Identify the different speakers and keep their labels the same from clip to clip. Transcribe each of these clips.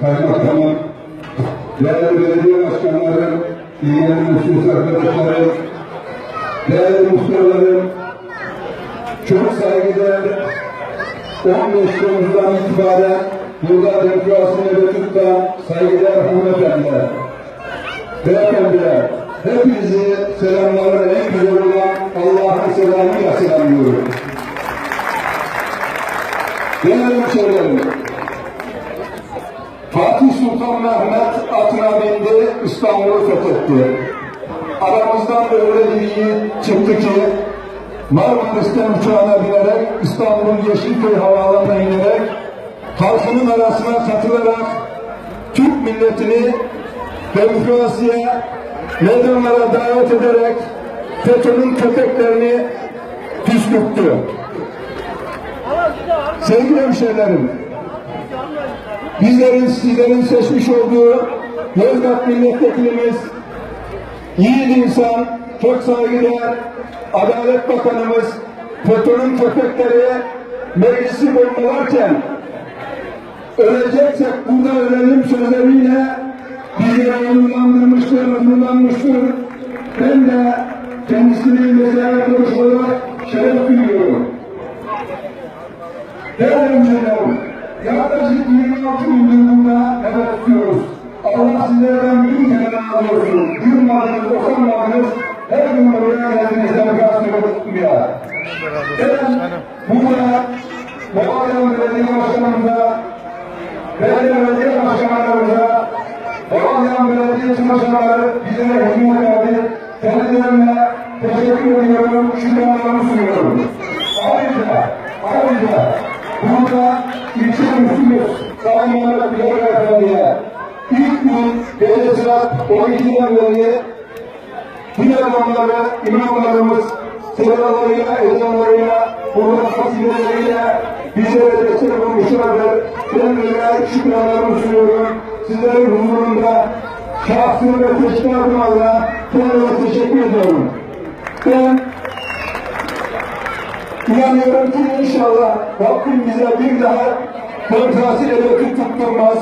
Speaker 1: Kaymakamım, değerli belediye başkanları, ilgili müsait arkadaşlarım, değerli muhtarlarım, çok saygıdeğer 15 Temmuz'dan itibaren burada demokrasi nöbeti tutan saygıdeğer hanımefendiler, beyefendiler, hepinizi selamlarla en güzel olan Allah'ın selamıyla selamlıyorum. Değerli hemşehrilerim, Fatih Sultan Mehmet atına bindi, İstanbul'u fethetti. Aramızdan öyle bir çıktı ki Marmaris'ten uçağına binerek İstanbul'un Yeşilköy Havaalanı'na inerek halkının arasına katılarak Türk milletini demokrasiye meydanlara davet ederek FETÖ'nün köpeklerini püskürttü. Sevgili hemşehrilerim, bizlerin sizlerin seçmiş olduğu Yozgat Milletvekilimiz, yiğit insan, çok saygıdeğer Adalet Bakanımız FETÖ'nün köpekleri meclisi bombalarken öleceksek burada ölelim sözleriyle bizi onurlandırmıştır, onurlanmıştır. Ben de kendisini mesela konuşmalar şeref duyuyorum. Değerli hemşehrilerim, yaklaşık 26 gündür burada nefes tutuyoruz. Allah sizlerden bin kere razı olsun. Yılmadınız, okunmadınız, her gün buraya geldiniz, demokrasini tutmaya. Ben burada Boğaziyan Belediye Başkanımıza, Belediye Belediye Başkanlarımıza, Boğaziyan Belediye Çalışanları bizlere hizmet verdi. Kendilerine teşekkür ediyorum, şükranlarımı sunuyorum. Ayrıca, ayrıca burada ilçe müftümüz Sayın Mehmet Bilal Efendi'ye ilk gün saat 12'den beri din adamları, imamlarımız sıralarıyla, ezanlarıyla, burada fasiletleriyle bizlere destek olmuşlardır. Kendilerine şükranlarımı sunuyorum. Sizlerin huzurunda şahsım ve teşkilatım adına kendilerine teşekkür ediyorum. Ben İnanıyorum ki inşallah Rabbim bize bir daha demokrasi nöbeti tutturmaz.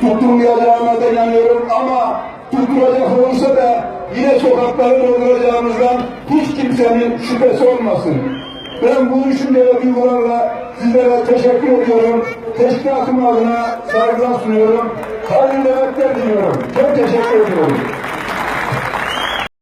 Speaker 1: Tutturmayacağına da inanıyorum ama tutturacak olursa da yine sokakları dolduracağımızdan hiç kimsenin şüphesi olmasın. Ben bu düşünceli duygularla sizlere teşekkür ediyorum. Teşkilatım adına saygılar sunuyorum. Hayırlı nöbetler diliyorum. Çok teşekkür ediyorum.